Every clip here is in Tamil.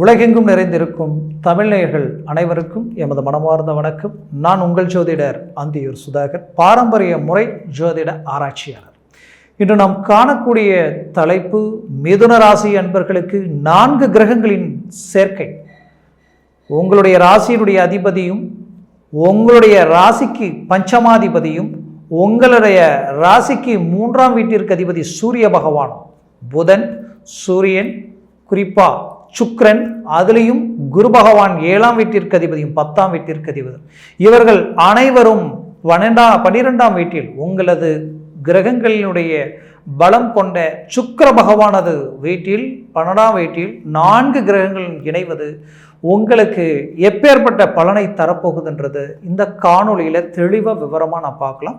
உலகெங்கும் நிறைந்திருக்கும் தமிழ்நேயர்கள் அனைவருக்கும் எமது மனமார்ந்த வணக்கம். நான் உங்கள் ஜோதிடர் அந்தியூர் சுதாகர் பாரம்பரிய முறை ஜோதிட ஆராய்ச்சியாளர். இன்று நாம் காணக்கூடிய தலைப்பு மிதுன ராசி அன்பர்களுக்கு நான்கு கிரகங்களின் சேர்க்கை. உங்களுடைய ராசியினுடைய அதிபதியும் உங்களுடைய ராசிக்கு பஞ்சமாதிபதியும் உங்களுடைய ராசிக்கு மூன்றாம் வீட்டிற்கு அதிபதி சூரிய பகவான் புதன் சூரியன் குறிப்பா சுக்ரன் அதுலேயும் குரு பகவான் ஏழாம் வீட்டிற்கு அதிபதியும் பத்தாம் வீட்டிற்கு அதிபதியும். இவர்கள் அனைவரும் பன்னெண்டாம் பன்னிரெண்டாம் வீட்டில் உங்களது கிரகங்களினுடைய பலம் கொண்ட சுக்கர பகவானது வீட்டில் பன்னெண்டாம் வீட்டில் நான்கு கிரகங்கள் இணைவது உங்களுக்கு எப்பேற்பட்ட பலனை தரப்போகுதுன்றது இந்த காணொலியில் தெளிவாக விவரமாக நான் பார்க்கலாம்.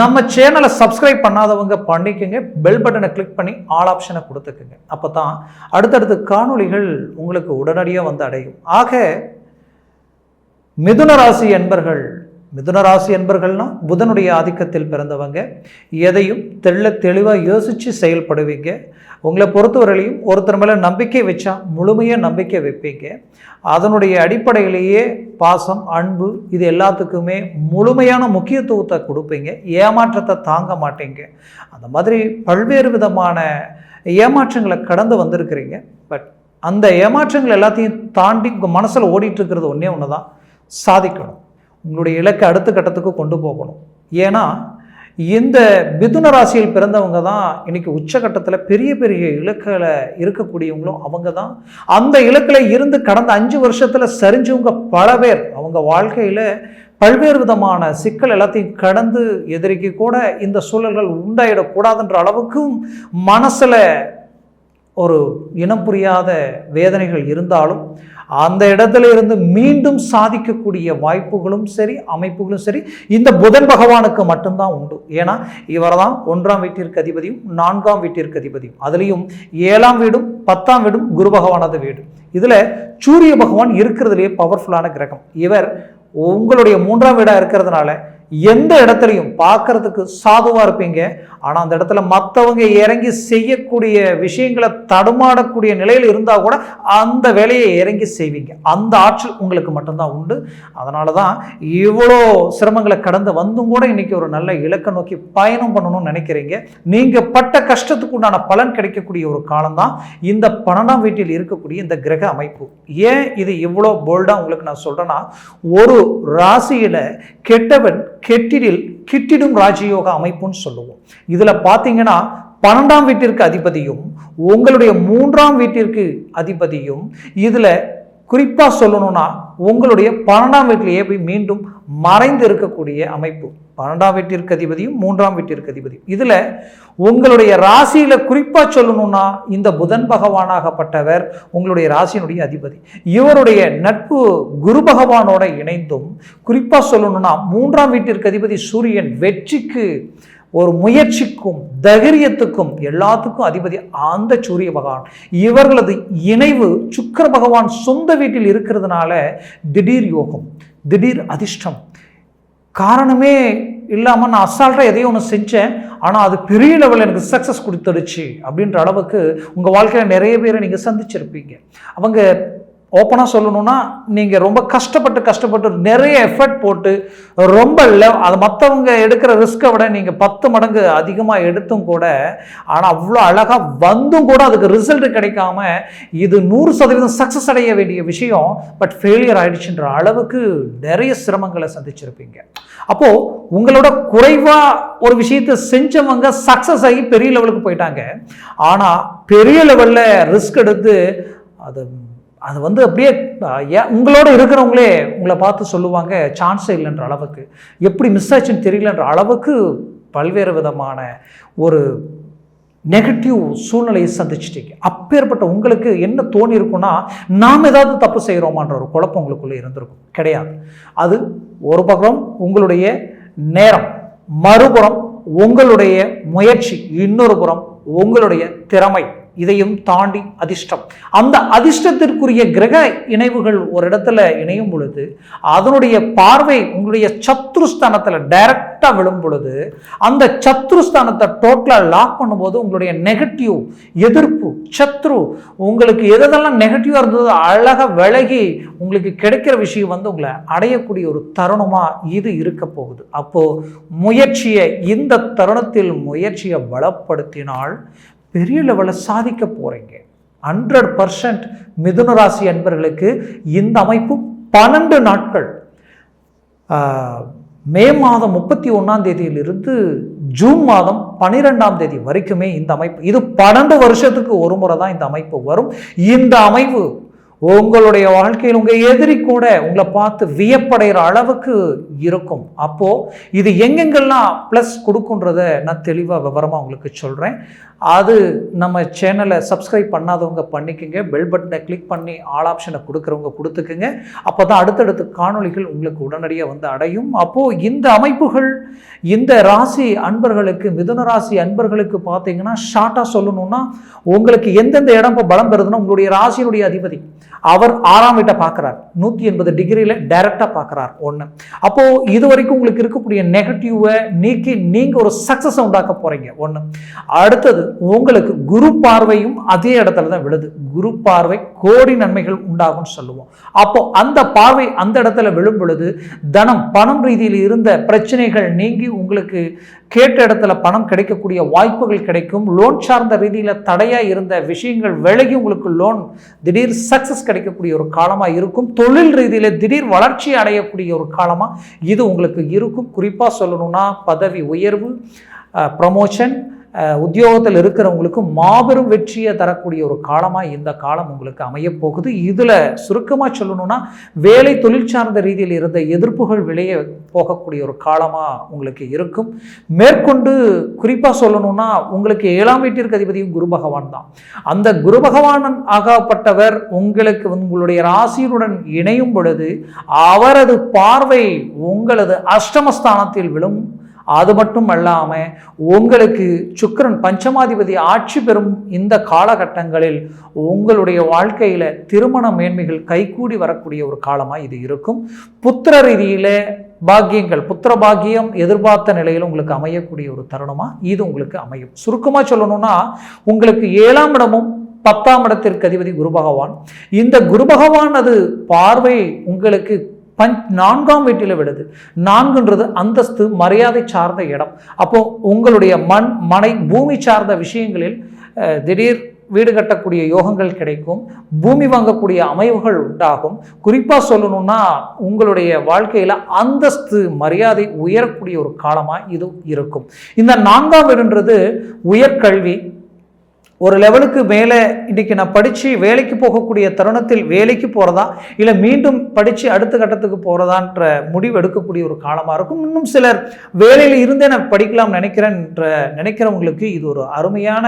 நம்ம சேனலை சப்ஸ்கிரைப் பண்ணாதவங்க பண்ணிக்கோங்க. பெல் பட்டனை கிளிக் பண்ணி ஆல் ஆப்ஷனை கொடுத்துக்குங்க. அப்போ தான் அடுத்தடுத்த காணொளிகள் உங்களுக்கு உடனடியாக வந்து அடையும். ஆக மிதுன ராசி என்பர்கள் மிதுன ராசி என்பர்கள்னா புதனுடைய ஆதிக்கத்தில் பிறந்தவங்க. எதையும் தெள்ள தெளிவாக யோசித்து செயல்படுவீங்க. உங்களை பொறுத்தவரையிலையும் ஒருத்தர் மேலே நம்பிக்கை வச்சா முழுமையாக நம்பிக்கை வைப்பீங்க. அதனுடைய அடிப்படையிலேயே பாசம் அன்பு இது எல்லாத்துக்குமே முழுமையான முக்கியத்துவத்தை கொடுப்பீங்க. ஏமாற்றத்தை தாங்க மாட்டீங்க. அந்த மாதிரி பல்வேறு விதமான ஏமாற்றங்களை கடந்து வந்திருக்கிறீங்க. பட் அந்த ஏமாற்றங்கள் எல்லாத்தையும் தாண்டி உங்கள் மனசில் ஓடிட்டுருக்கிறது ஒன்றே ஒன்று தான் சாதிக்கணும். உங்களுடைய இலக்கை அடுத்த கட்டத்துக்கு கொண்டு போகணும். ஏன்னா இந்த மிதுன ராசியில் பிறந்தவங்க தான் இன்னைக்கு உச்சகட்டத்தில் பெரிய பெரிய இலக்கில் இருக்கக்கூடியவங்களும் அவங்க தான். அந்த இலக்கில் இருந்து கடந்த அஞ்சு வருஷத்தில் சரிஞ்சவங்க பல பேர். அவங்க வாழ்க்கையில் பல்வேறு விதமான சிக்கல் எல்லாத்தையும் கடந்து எதிரிக்கு கூட இந்த சூழல்கள் உண்டாயிடக்கூடாதுன்ற அளவுக்கும் மனசில் ஒரு இனம் புரியாத வேதனைகள் இருந்தாலும் அந்த இடத்துல இருந்து மீண்டும் சாதிக்கக்கூடிய வாய்ப்புகளும் சரி அமைப்புகளும் சரி இந்த புதன் பகவானுக்கு மட்டும்தான் உண்டு. ஏன்னா இவர் தான் ஒன்றாம் வீட்டிற்கு அதிபதியும் நான்காம் வீட்டிற்கு அதிபதியும். அதுலேயும் ஏழாம் வீடும் பத்தாம் வீடும் குரு பகவானது வீடு. இதில் சூரிய பகவான் இருக்கிறதுலேயே பவர்ஃபுல்லான கிரகம். இவர் உங்களுடைய மூன்றாம் வீடாக இருக்கிறதுனால எந்த இடத்துலையும் பார்க்கறதுக்கு சாதுவாக இருப்பீங்க. ஆனால் அந்த இடத்துல மற்றவங்க இறங்கி செய்யக்கூடிய விஷயங்களை தடுமாடக்கூடிய நிலையில் இருந்தால் கூட அந்த வேலையை இறங்கி செய்வீங்க. அந்த ஆற்றல் உங்களுக்கு மட்டும்தான் உண்டு. அதனால தான் இவ்வளோ சிரமங்களை கடந்து வந்தும் கூட இன்றைக்கி ஒரு நல்ல இலக்கை நோக்கி பயணம் பண்ணணும்னு நினைக்கிறீங்க. நீங்கள் பட்ட கஷ்டத்துக்கு உண்டான பலன் கிடைக்கக்கூடிய ஒரு காலம்தான். இந்த பன்னெண்டாம் வீட்டில் இருக்கக்கூடிய இந்த கிரக அமைப்பு. ஏன் இது இவ்வளோ போல்டாக உங்களுக்கு நான் சொல்கிறேன்னா ஒரு ராசியில் கெட்டவன் கெட்டிடில் கிட்டிடும் ராஜயோக அமைப்புன்னு சொல்லுவோம். இதில் பார்த்தீங்கன்னா பன்னெண்டாம் வீட்டிற்கு அதிபதியும் உங்களுடைய மூன்றாம் வீட்டிற்கு அதிபதியும் இதில் குறிப்பாக சொல்லணும்னா உங்களுடைய பன்னெண்டாம் வீட்டிலேயே போய் மீண்டும் மறைந்து இருக்கக்கூடிய அமைப்பு. பன்னெண்டாம் வீட்டிற்கு அதிபதியும் மூன்றாம் வீட்டிற்கு அதிபதியும். இதில் உங்களுடைய ராசியில் குறிப்பாக சொல்லணும்னா இந்த புதன் பகவானாகப்பட்டவர் உங்களுடைய ராசியினுடைய அதிபதி. இவருடைய நட்பு குரு பகவானோட இணைந்தும் குறிப்பாக சொல்லணும்னா மூன்றாம் வீட்டிற்கு அதிபதி சூரியன் வெற்றிக்கு ஒரு முயற்சிக்கும் தைரியத்துக்கும் எல்லாத்துக்கும் அதிபதி அந்த சூரிய பகவான். இவர்களது இணைவு சுக்கர பகவான் சொந்த வீட்டில் இருக்கிறதுனால திடீர் யோகம் திடீர் அதிர்ஷ்டம். காரணமே இல்லாமல் நான் அசால்ட்டாக எதையோ ஒன்று செஞ்சேன் ஆனால் அது பெரிய லெவலில் எனக்கு சக்ஸஸ் கொடுத்துடுச்சு அப்படின்ற அளவுக்கு உங்கள் வாழ்க்கையில் நிறைய பேரை நீங்கள் சந்திச்சிருப்பீங்க. அவங்க ஓப்பனாக சொல்லணும்னா நீங்கள் ரொம்ப கஷ்டப்பட்டு கஷ்டப்பட்டு நிறைய எஃபர்ட் போட்டு ரொம்ப லெவ் அது மற்றவங்க எடுக்கிற ரிஸ்க்கை விட நீங்கள் பத்து மடங்கு அதிகமாக எடுத்தும் கூட ஆனால் அவ்வளோ அழகாக வந்தும் கூட அதுக்கு ரிசல்ட் கிடைக்காம இது நூறு சதவீதம் சக்ஸஸ் அடைய வேண்டிய விஷயம் பட் ஃபெயிலியர் ஆயிடுச்சுன்ற அளவுக்கு நிறைய சிரமங்களை சந்திச்சிருப்பீங்க. அப்போது உங்களோட குறைவாக ஒரு விஷயத்தை செஞ்சவங்க சக்ஸஸ் ஆகி பெரிய லெவலுக்கு போயிட்டாங்க. ஆனால் பெரிய லெவலில் ரிஸ்க் எடுத்து அது அது வந்து அப்படியே உங்களோட இருக்கிறவங்களே உங்களை பார்த்து சொல்லுவாங்க சான்ஸே இல்லைன்ற அளவுக்கு. எப்படி மிஸ் ஆச்சுன்னு தெரியலன்ற அளவுக்கு பல்வேறு விதமான ஒரு நெகட்டிவ் சூழ்நிலையை சந்திச்சிட்டீங்க. அப்பேற்பட்ட உங்களுக்கு என்ன தோணி இருக்குன்னா நாம் ஏதாவது தப்பு செய்கிறோமான்ற ஒரு குழப்பம் உங்களுக்குள்ளே இருந்திருக்கும். கிடையாது. அது ஒரு பக்கம் உங்களுடைய நேரம் மறுபுறம் உங்களுடைய முயற்சி இன்னொரு புறம் உங்களுடைய திறமை. இதையும் தாண்டி அதிர்ஷ்டம். அந்த அதிர்ஷ்டத்திற்குரிய கிரக இணைவுகள் ஒரு இடத்துல இணையும் பொழுது அதனுடைய பார்வை உங்களுடைய சத்ருஸ்தானத்தில் டைரக்டாக விழும் பொழுது அந்த சத்ருஸ்தானத்தை டோட்டலாக லாக் பண்ணும்போது உங்களுடைய நெகட்டிவ் எதிர்ப்பு சத்ரு உங்களுக்கு எதெல்லாம் நெகட்டிவாக இருந்ததோ அழகாக விலகி உங்களுக்கு கிடைக்கிற விஷயம் வந்து உங்களை அடையக்கூடிய ஒரு தருணமாக இது இருக்க போகுது. அப்போது முயற்சியை இந்த தருணத்தில் முயற்சியை பலப்படுத்தினால் பெரிய லெவலில் சாதிக்க போகிறீங்க ஹண்ட்ரட் பர்சன்ட் மிதுன ராசி அன்பர்களுக்கு இந்த அமைப்பு பன்னெண்டு நாட்கள். மே மாதம் முப்பத்தி ஒன்றாம் தேதியிலிருந்து ஜூன் மாதம் பன்னிரெண்டாம் தேதி வரைக்குமே இந்த அமைப்பு இது பன்னெண்டு வருஷத்துக்கு ஒரு முறை தான் இந்த அமைப்பு வரும். இந்த அமைப்பு உங்களுடைய வாழ்க்கையில் உங்கள் எதிரி கூட உங்களை பார்த்து வியப்படைகிற அளவுக்கு இருக்கும். அப்போது இது எங்கெங்கெல்லாம் ப்ளஸ் கொடுக்குன்றத நான் தெளிவாக விவரமாக உங்களுக்கு சொல்கிறேன் அது நம்ம சேனலை சப்ஸ்கிரைப் பண்ணாதவங்க பண்ணிக்கோங்க. பெல் பட்டனை கிளிக் பண்ணி ஆல் ஆப்ஷனை கொடுக்குறவங்க கொடுத்துக்குங்க. அப்போ தான் அடுத்தடுத்த காணொளிகள் உங்களுக்கு உடனடியாக வந்து அடையும். அப்போது இந்த அமைப்புகள் இந்த ராசி அன்பர்களுக்கு மிதுன ராசி அன்பர்களுக்கு பார்த்தீங்கன்னா ஷார்ட்டாக சொல்லணும்னா உங்களுக்கு எந்தெந்த இடம் இப்போ பலம் பெறுதுன்னா உங்களுடைய ராசியினுடைய அதிபதி. அவர் ஆறாம் வீட்டை பார்க்குறார். நூற்றி எண்பது டிகிரியில் டைரெக்டாக பார்க்குறார் ஒன்று அப்போது இது வரைக்கும் உங்களுக்கு இருக்கக்கூடிய நெகட்டிவை நீக்கி நீங்கள் ஒரு சக்ஸஸ் உண்டாக்க போகிறீங்க ஒன்று அடுத்தது உங்களுக்கு குரு பார்வையும் அதே இடத்துல தான் விழுது. குரு பார்வை கோடி நன்மைகள் உண்டாகும்னு சொல்லுவோம். அப்போ அந்த பார்வை அந்த இடத்துல விழும் பொழுது தனம் பணம் ரீதியில் இருந்த பிரச்சனைகள் நீங்கி உங்களுக்கு கேட்ட இடத்துல பணம் கிடைக்கக்கூடிய வாய்ப்புகள் கிடைக்கும். லோன் சார்ந்த ரீதியில் தடையாக இருந்த விஷயங்கள் விலகி உங்களுக்கு லோன் திடீர் சக்ஸஸ் கிடைக்கக்கூடிய ஒரு காலமாக இருக்கும். தொழில் ரீதியில் திடீர் வளர்ச்சி அடையக்கூடிய ஒரு காலமாக இது உங்களுக்கு இருக்கும். குறிப்பாக சொல்லணும்னா பதவி உயர்வு ப்ரமோஷன் உத்தியோகத்தில் இருக்கிறவங்களுக்கு மாபெரும் வெற்றியை தரக்கூடிய ஒரு காலமாக இந்த காலம் உங்களுக்கு அமையப்போகுது. இதில் சுருக்கமாக சொல்லணும்னா வேலை தொழில் சார்ந்த ரீதியில் இருந்த எதிர்ப்புகள் விளைய போகக்கூடிய ஒரு காலமாக உங்களுக்கு இருக்கும். மேற்கொண்டு குறிப்பாக சொல்லணும்னா உங்களுக்கு ஏழாம் வீட்டிற்கு அதிபதியும் குரு பகவான் தான். அந்த குரு பகவான் ஆகப்பட்டவர் உங்களுக்கு வந்து உங்களுடைய ராசியுடன் இணையும் பொழுது அவரது பார்வை உங்களது அஷ்டமஸ்தானத்தில் விழும். அது மட்டும் அல்லாமல் உங்களுக்கு சுக்கரன் பஞ்சமாதிபதி ஆட்சி பெறும் இந்த காலகட்டங்களில் உங்களுடைய வாழ்க்கையில் திருமண மேன்மைகள் கைகூடி வரக்கூடிய ஒரு காலமாக இது இருக்கும். புத்திர ரீதியில் பாக்கியங்கள் புத்திர பாக்கியம் எதிர்பார்த்த நிலையில் உங்களுக்கு அமையக்கூடிய ஒரு தருணமாக இது உங்களுக்கு அமையும். சுருக்கமாக சொல்லணும்னா உங்களுக்கு ஏழாம் இடமும் பத்தாம் இடத்திற்கு அதிபதி குரு பகவான். இந்த குரு பகவான் அது பார்வை உங்களுக்கு பஞ் நான்காம் வீட்டில் விடுது. நான்குன்றது அந்தஸ்து மரியாதை சார்ந்த இடம். அப்போ உங்களுடைய மண் மனை பூமி சார்ந்த விஷயங்களில் திடீர் வீடு கட்டக்கூடிய யோகங்கள் கிடைக்கும். பூமி வாங்கக்கூடிய அமைவுகள் உண்டாகும். குறிப்பாக சொல்லணும்னா உங்களுடைய வாழ்க்கையில் அந்தஸ்து மரியாதை உயரக்கூடிய ஒரு காலமாக இது இருக்கும். இந்த நான்காம் வீடுன்றது உயர்கல்வி ஒரு லெவலுக்கு மேலே இன்றைக்கி நான் படித்து வேலைக்கு போகக்கூடிய தருணத்தில் வேலைக்கு போகிறதா இல்லை மீண்டும் படித்து அடுத்த கட்டத்துக்கு போகிறதான்ற முடிவு எடுக்கக்கூடிய ஒரு காலமாக இருக்கும். இன்னும் சிலர் வேலையில் இருந்தே நான் படிக்கலாம் நினைக்கிறேன்ற நினைக்கிறவங்களுக்கு இது ஒரு அருமையான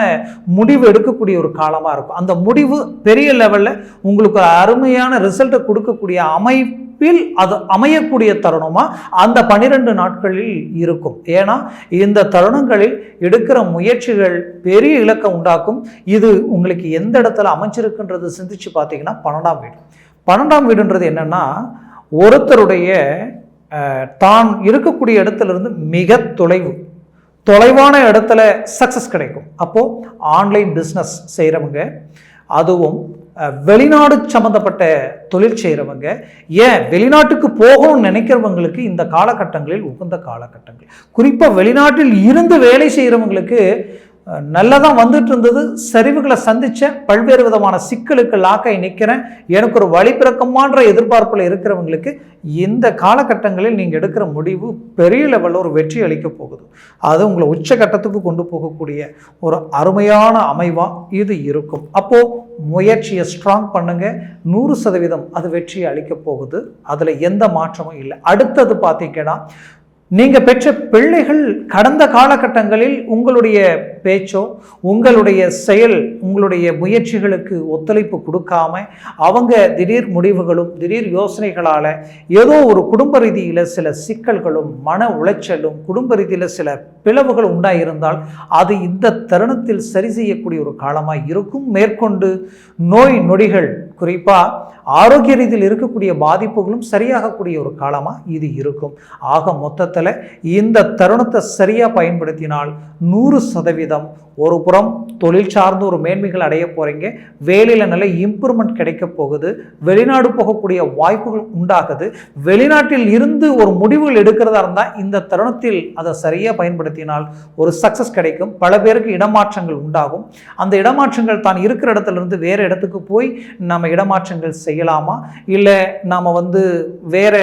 முடிவு எடுக்கக்கூடிய ஒரு காலமாக இருக்கும். அந்த முடிவு பெரிய லெவலில் உங்களுக்கு ஒரு அருமையான ரிசல்ட்டை கொடுக்கக்கூடிய அமைப்பு பில் அது அமையக்கூடிய தருணமாக அந்த பன்னிரெண்டு நாட்களில் இருக்கும். ஏன்னா இந்த தருணங்களில் எடுக்கிற முயற்சிகள் பெரிய இலக்கை உண்டாக்கும். இது உங்களுக்கு எந்த இடத்துல அமைஞ்சிருக்குன்றது சிந்திச்சு பார்த்தீங்கன்னா பன்னெண்டாம் வீடு. பன்னெண்டாம் வீடுன்றது என்னன்னா ஒருத்தருடைய தான் இருக்கக்கூடிய இடத்துல இருந்து மிக தொலைவு. தொலைவான இடத்துல சக்ஸஸ் கிடைக்கும். அப்போது ஆன்லைன் பிஸ்னஸ் செய்கிறவங்க அதுவும் வெளிநாடு சம்மந்தப்பட்ட தொழில் செய்கிறவங்க ஏன் வெளிநாட்டுக்கு போகணும்னு நினைக்கிறவங்களுக்கு இந்த காலகட்டங்களில் உகந்த காலகட்டங்கள். குறிப்பாக வெளிநாட்டில் இருந்து வேலை செய்கிறவங்களுக்கு நல்லதாக வந்துட்டு இருந்தது. சரிவுகளை சந்தித்த பல்வேறு விதமான சிக்கலுக்கு லாக்காய் நிற்கிறேன். எனக்கு ஒரு வழிபிறக்கமான்ற எதிர்பார்ப்பில் இருக்கிறவங்களுக்கு இந்த காலகட்டங்களில் நீங்கள் எடுக்கிற முடிவு பெரிய லெவலில் ஒரு வெற்றி அளிக்க போகுது. அது உங்களை உச்சகட்டத்துக்கு கொண்டு போகக்கூடிய ஒரு அருமையான அமைவாக இது இருக்கும். அப்போது முயற்சியை ஸ்ட்ராங் பண்ணுங்கள் நூறு சதவீதம் அது வெற்றியை அளிக்க போகுது. அதில் எந்த மாற்றமும் இல்லை. அடுத்தது பார்த்தீங்கன்னா நீங்கள் பெற்ற பிள்ளைகள் கடந்த காலகட்டங்களில் உங்களுடைய பேச்சோ உங்களுடைய செயல் உங்களுடைய முயற்சிகளுக்கு ஒத்துழைப்பு கொடுக்காம அவங்க திடீர் முடிவுகளும் திடீர் யோசனைகளால் ஏதோ ஒரு குடும்ப ரீதியில் சில சிக்கல்களும் மன உளைச்சலும் குடும்ப ரீதியில் சில பிளவுகள் உண்டாயிருந்தால் அது இந்த தருணத்தில் சரி செய்யக்கூடிய ஒரு காலமாக இருக்கும். மேற்கொண்டு நோய் நொடிகள் குறிப்பாக ஆரோக்கிய ரீதியில் இருக்கக்கூடிய பாதிப்புகளும் சரியாகக்கூடிய ஒரு காலமாக இது இருக்கும். ஆக மொத்தத்தில் இந்த தருணத்தை சரியாக பயன்படுத்தினால் நூறு சதவீதம் ஒரு புறம் தொழில் சார்ந்து ஒரு மேன்மைகள் அடைய போகிறீங்க வேலையில் நல்ல இம்ப்ரூவ்மெண்ட் கிடைக்க போகுது. வெளிநாடு போகக்கூடிய வாய்ப்புகள் உண்டாகுது. வெளிநாட்டில் இருந்து ஒரு முடிவுகள் எடுக்கிறதா இருந்தால் இந்த தருணத்தில் அதை சரியாக பயன்படுத்தினால் ஒரு சக்ஸஸ் கிடைக்கும். பல பேருக்கு இடமாற்றங்கள் உண்டாகும். அந்த இடமாற்றங்கள் தான் இருக்கிற இடத்துல இருந்து வேறு இடத்துக்கு போய் நம்ம இடமாற்றங்கள் செய்யலாமா? இல்லை நாம் வந்து வேற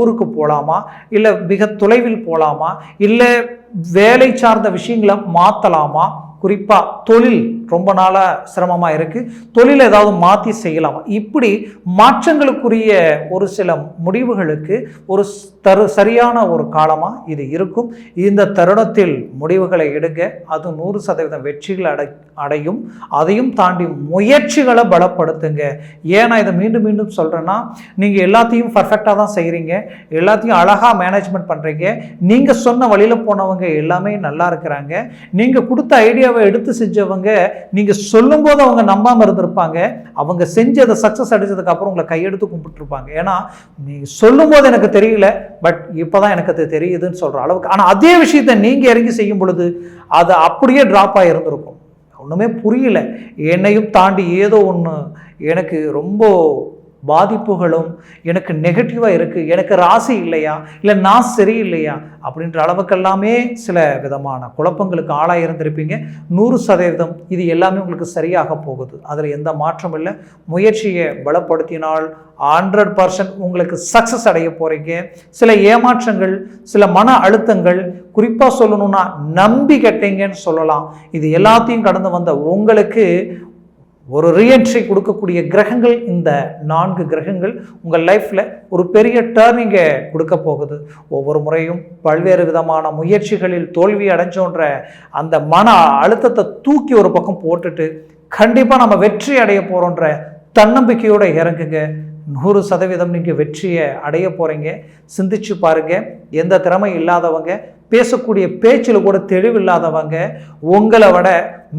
ஊருக்கு போகலாமா இல்லை மிக தொலை தொலைவில் போகலாமா இல்லை வேலை சார்ந்த விஷயங்களை மாற்றலாமா குறிப்பாக தொழில். ரொம்ப நாளாக சிரமமாக இருக்குது தொழில் ஏதாவது மாற்றி செய்யலாமா. இப்படி மாற்றங்களுக்குரிய ஒரு சில முடிவுகளுக்கு ஒரு தரு சரியான ஒரு காலமாக இது இருக்கும். இந்த தருணத்தில் முடிவுகளை எடுக்க அது நூறு சதவீதம் வெற்றிகள் அடை அடையும். அதையும் தாண்டி முயற்சிகளை பலப்படுத்துங்க. ஏன் நான் இதை மீண்டும் மீண்டும் சொல்கிறேன்னா நீங்கள் எல்லாத்தையும் பர்ஃபெக்டாக தான் செய்கிறீங்க எல்லாத்தையும் அழகாக மேனேஜ்மெண்ட் பண்ணுறீங்க நீங்கள் சொன்ன வழியில் போனவங்க எல்லாமே நல்லா இருக்கிறாங்க. நீங்கள் கொடுத்த ஐடியாவை எடுத்து செஞ்சவங்க நீங்கள் சொல்லும்போது அவங்க நம்பாமல் இருந்திருப்பாங்க. அவங்க செஞ்சு அதை சக்ஸஸ் அடித்ததுக்கு அப்புறம் உங்களை கையெடுத்து கும்பிட்டுருப்பாங்க. ஏன்னா நீ சொல்லும்போது எனக்கு தெரியல பட் இப்போ தான் எனக்கு அது தெரியுதுன்னு சொல்கிற அளவுக்கு. ஆனால் அதே விஷயத்தை நீங்கள் இறங்கி செய்யும் பொழுது அது அப்படியே ட்ராப் ஆகியிருந்திருக்கும் ஒன்றுமே புரியல. என்னையும் தாண்டி ஏதோ ஒன்று எனக்கு ரொம்ப பாதிப்புகளும் எனக்கு நெகட்டிவாக இருக்குது எனக்கு ராசி இல்லையா இல்லை நான் சரியில்லையா அப்படின்ற அளவுக்கெல்லாமே சில விதமான குழப்பங்களுக்கு ஆளாக இருந்திருப்பீங்க நூறு சதவீதம் இது எல்லாமே உங்களுக்கு சரியாக போகுது. அதில் எந்த மாற்றம் இல்லை. முயற்சியை பலப்படுத்தினால் ஹண்ட்ரட் பர்சன்ட் உங்களுக்கு சக்ஸஸ் அடைய போகிறீங்க சில ஏமாற்றங்கள் சில மன அழுத்தங்கள் குறிப்பாக சொல்லணும்னா நம்பி கெட்டீங்கன்னு சொல்லலாம். இது எல்லாத்தையும் கடந்து வந்த உங்களுக்கு ஒரு ரீஎன்ட்ரி கொடுக்கக்கூடிய கிரகங்கள் இந்த நான்கு கிரகங்கள் உங்கள் லைஃப்பில் ஒரு பெரிய டேர்னிங்கை கொடுக்க போகுது. ஒவ்வொரு முறையும் பல்வேறு விதமான முயற்சிகளில் தோல்வி அடைஞ்சோன்ற அந்த மன அழுத்தத்தை தூக்கி ஒரு பக்கம் போட்டுட்டு கண்டிப்பாக நம்ம வெற்றி அடைய போகிறோன்ற தன்னம்பிக்கையோடு இறங்குங்க. நூறு சதவீதம் நீங்கள் வெற்றியை அடைய போகிறீங்க சிந்திச்சு பாருங்கள் எந்த திறமை இல்லாதவங்க பேசக்கூடிய பேச்சில் கூட தெளிவில்லாதவங்க உங்களை விட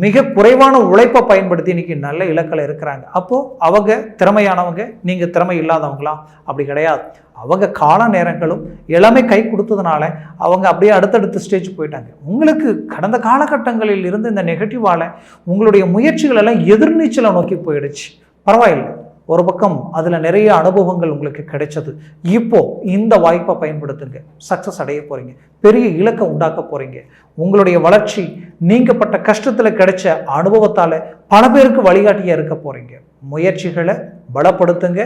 மிக குறைவான உழைப்பை பயன்படுத்தி இன்னைக்கு நல்ல இலக்கில் இருக்கிறாங்க. அப்போது அவங்க திறமையானவங்க நீங்கள் திறமை இல்லாதவங்களா அப்படி கிடையாது. அவங்க கால நேரங்களும் இளமை கை கொடுத்ததுனால அவங்க அப்படியே அடுத்தடுத்த ஸ்டேஜ் போயிட்டாங்க. உங்களுக்கு கடந்த காலகட்டங்களில் இருந்து இந்த நெகட்டிவால் உங்களுடைய முயற்சிகள் எல்லாம் எதிர்நீச்சலை நோக்கி போயிடுச்சு. பரவாயில்லை. ஒரு பக்கம் அதில் நிறைய அனுபவங்கள் உங்களுக்கு கிடைச்சது. இப்போ இந்த வாய்ப்பை பயன்படுத்துங்க. சக்ஸஸ் அடைய போகிறீங்க பெரிய இலக்கை உண்டாக்க போகிறீங்க உங்களுடைய வளர்ச்சி நீங்கப்பட்ட கஷ்டத்தில் கிடைச்ச அனுபவத்தால் பல பேருக்கு வழிகாட்டியாக இருக்க போகிறீங்க முயற்சிகளை பலப்படுத்துங்க.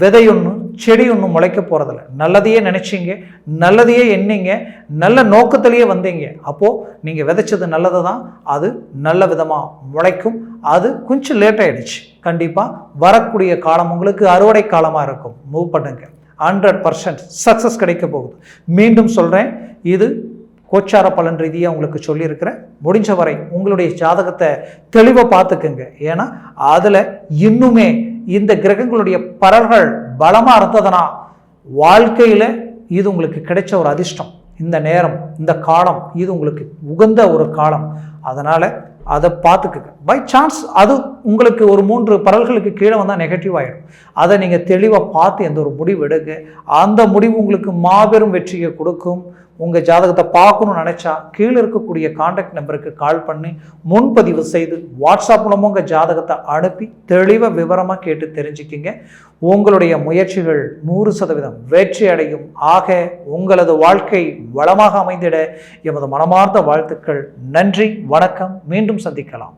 விதை ஒன்றும் செடி ஒன்றும் முளைக்க போகிறதில்ல நல்லதையே நினச்சிங்க. நல்லதையே எண்ணிங்க. நல்ல நோக்கத்திலேயே வந்தீங்க. அப்போது நீங்கள் விதைச்சது நல்லது தான் அது நல்ல விதமாக முளைக்கும். அது கொஞ்சம் லேட் ஆகிடுச்சு கண்டிப்பாக வரக்கூடிய காலம் உங்களுக்கு அறுவடை காலமாக இருக்கும். மூவ் பண்ணுங்க. ஹண்ட்ரட் பர்சன்ட் சக்ஸஸ் கிடைக்க போகுது. மீண்டும் சொல்கிறேன் இது கோச்சார பலன் ரீதியாக உங்களுக்கு சொல்லியிருக்கிறேன் முடிஞ்ச வரை உங்களுடைய ஜாதகத்தை தெளிவாக பார்த்துக்குங்க. ஏன்னா அதில் இன்னுமே இந்த கிரகங்களுடைய பரல்கள் பலமாக இருந்ததுன்னா வாழ்க்கையில் இது உங்களுக்கு கிடைச்ச ஒரு அதிர்ஷ்டம். இந்த நேரம் இந்த காலம் இது உங்களுக்கு உகந்த ஒரு காலம். அதனால் அதை பார்த்துக்குங்க. பை சான்ஸ் அது உங்களுக்கு ஒரு மூன்று பரல்களுக்கு கீழே வந்தால் நெகட்டிவ் ஆகிடும் அதை நீங்கள் தெளிவாக பார்த்து எந்த ஒரு முடிவு எடுங்க. அந்த முடிவு உங்களுக்கு மாபெரும் வெற்றியை கொடுக்கும். உங்கள் ஜாதகத்தை பார்க்கணும்னு நினச்சா கீழே இருக்கக்கூடிய காண்டாக்ட் நம்பருக்கு கால் பண்ணி முன்பதிவு செய்து வாட்ஸ்அப் மூலமாக உங்கள் ஜாதகத்தை அனுப்பி தெளிவாக விவரமாக கேட்டு தெரிஞ்சுக்கிங்க. உங்களுடைய முயற்சிகள் நூறு சதவீதம் வெற்றி அடையும். ஆக உங்களது வாழ்க்கை வளமாக அமைந்திட. எமது மனமார்ந்த வாழ்த்துக்கள். நன்றி. வணக்கம். மீண்டும் மீண்டும் சந்திக்கலாம்.